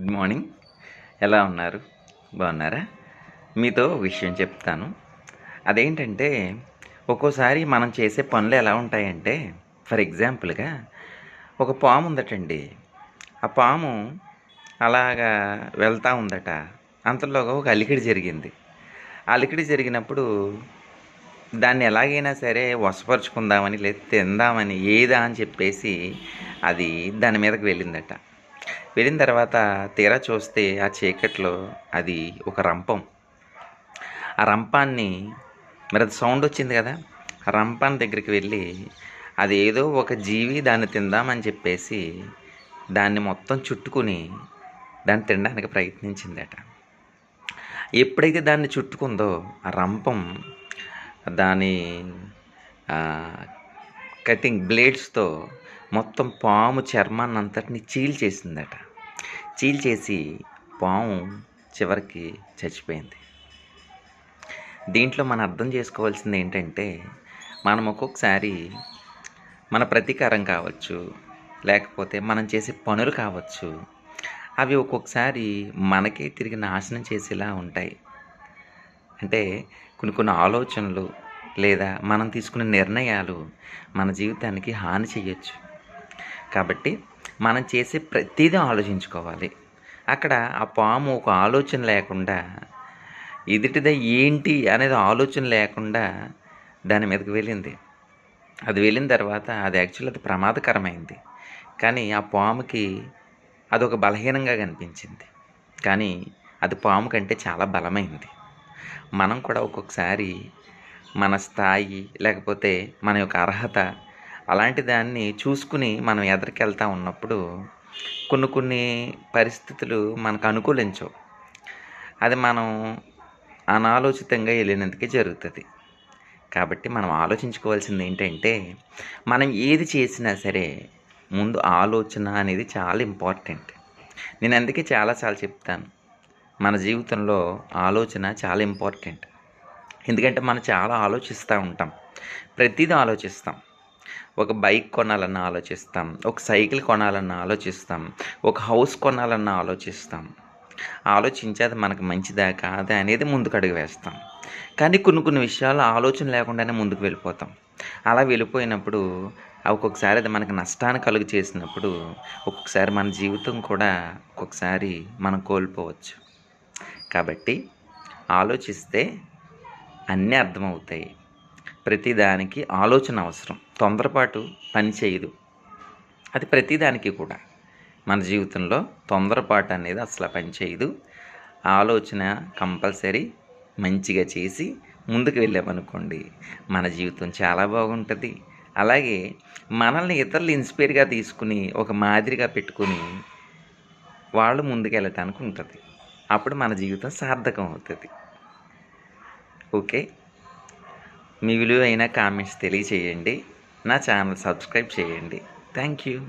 Good morning ఎలా ఉన్నారు? బాగున్నారా? మీతో ఒక విషయం చెప్తాను. అదేంటంటే ఒక్కోసారి మనం చేసే పనులు ఎలా ఉంటాయంటే ఫర్ ఎగ్జాంపుల్గా ఒక పాము ఉందటండి. ఆ పాము అలాగా వెళ్తూ ఉందట. అంతలోగా ఒక అలికిడి జరిగింది. అలికిడి జరిగినప్పుడు దాన్ని ఎలాగైనా సరే వశపరుచుకుందామని లేదా తిందామని ఏదా అని చెప్పేసి అది దాని మీదకి వెళ్ళిందట. వెళ్ళిన తర్వాత తీరా చూస్తే ఆ చీకట్లో అది ఒక రంపం. ఆ రంపాన్ని మరి అది సౌండ్ వచ్చింది కదా? ఆ రంపాన్ దగ్గరికి వెళ్ళి అది ఏదో ఒక జీవి దాన్ని తిందామని చెప్పేసి దాన్ని మొత్తం చుట్టుకుని దాన్ని తినడానికి ప్రయత్నించిందట. ఎప్పుడైతే దాన్ని చుట్టుకుందో ఆ రంపం దాని కటింగ్ బ్లేడ్స్తో మొత్తం పాము చర్మాన్ని అంతటిని చీల్చేసిందట చీల్చేసి పాము చివరికి చచ్చిపోయింది. దీంట్లో మనం అర్థం చేసుకోవాల్సింది ఏంటంటే మనం ఒక్కొక్కసారి మన ప్రతీకారం కావచ్చు లేకపోతే మనం చేసే పనులు కావచ్చు అవి ఒక్కొక్కసారి మనకే తిరిగి నాశనం చేసేలా ఉంటాయి. అంటే కొన్ని కొన్ని ఆలోచనలు లేదా మనం తీసుకునే నిర్ణయాలు మన జీవితానికి హాని చేయొచ్చు. కాబట్టి మనం చేసే ప్రతిదీ ఆలోచించుకోవాలి. అక్కడ ఆ పాము ఒక ఆలోచన లేకుండా ఎదుటిద ఏంటి అనేది ఆలోచన లేకుండా దాని మీదకి వెళ్ళింది. అది వెళ్ళిన తర్వాత అది యాక్చువల్ అది ప్రమాదకరమైంది. కానీ ఆ పాముకి అదొక బలహీనంగా కనిపించింది. కానీ అది పాము కంటే చాలా బలమైంది. మనం కూడా ఒక్కొక్కసారి మన స్థాయి లేకపోతే మన యొక్క అర్హత అలాంటి దాన్ని చూసుకుని మనం ఎదరికెళ్తా ఉన్నప్పుడు కొన్ని కొన్ని పరిస్థితులు మనకు అనుకూలించవు. అది మనం అనాలోచితంగా వెళ్ళినందుకే జరుగుతుంది. కాబట్టి మనం ఆలోచించుకోవాల్సింది ఏంటంటే మనం ఏది చేసినా సరే ముందు ఆలోచన అనేది చాలా ఇంపార్టెంట్. నేను అందుకే చాలాసార్లు చెప్తాను మన జీవితంలో ఆలోచన చాలా ఇంపార్టెంట్. ఎందుకంటే మనం చాలా ఆలోచిస్తూ ఉంటాం ప్రతిదీ ఆలోచిస్తాం. ఒక బైక్ కొనాలన్న ఆలోచిస్తాం ఒక సైకిల్ కొనాలన్న ఆలోచిస్తాం ఒక హౌస్ కొనాలన్న ఆలోచిస్తాం. ఆలోచించి అది మనకు మంచిదా కాదా అనేది ముందుకు అడుగు వేస్తాం. కానీ కొన్ని కొన్ని విషయాలు ఆలోచన లేకుండానే ముందుకు వెళ్ళిపోతాం. అలా వెళ్ళిపోయినప్పుడు ఒక్కొక్కసారి అది మనకు నష్టాన్ని కలుగు చేసినప్పుడు ఒక్కొక్కసారి మన జీవితం కూడా ఒక్కొక్కసారి మనం కోల్పోవచ్చు. కాబట్టి ఆలోచిస్తే అన్నీ అర్థమవుతాయి. ప్రతిదానికి ఆలోచన అవసరం. తొందరపాటు పని చేయదు. అది ప్రతిదానికి కూడా. మన జీవితంలో తొందరపాటు అనేది అసలు పని చేయదు. ఆలోచన కంపల్సరీ మంచిగా చేసి ముందుకు వెళ్ళామనుకోండి మన జీవితం చాలా బాగుంటుంది. అలాగే మనల్ని ఇతరులు ఇన్స్పైర్గా తీసుకుని ఒక మాదిరిగా పెట్టుకుని వాళ్ళు ముందుకు వెళ్ళటానికి ఉంటుంది. అప్పుడు మన జీవితం సార్థకం అవుతుంది ఓకే? మీ విలువైన కామెంట్స్ తెలియచేయండి. నా ఛానల్ సబ్స్క్రైబ్ చేయండి. Thank you.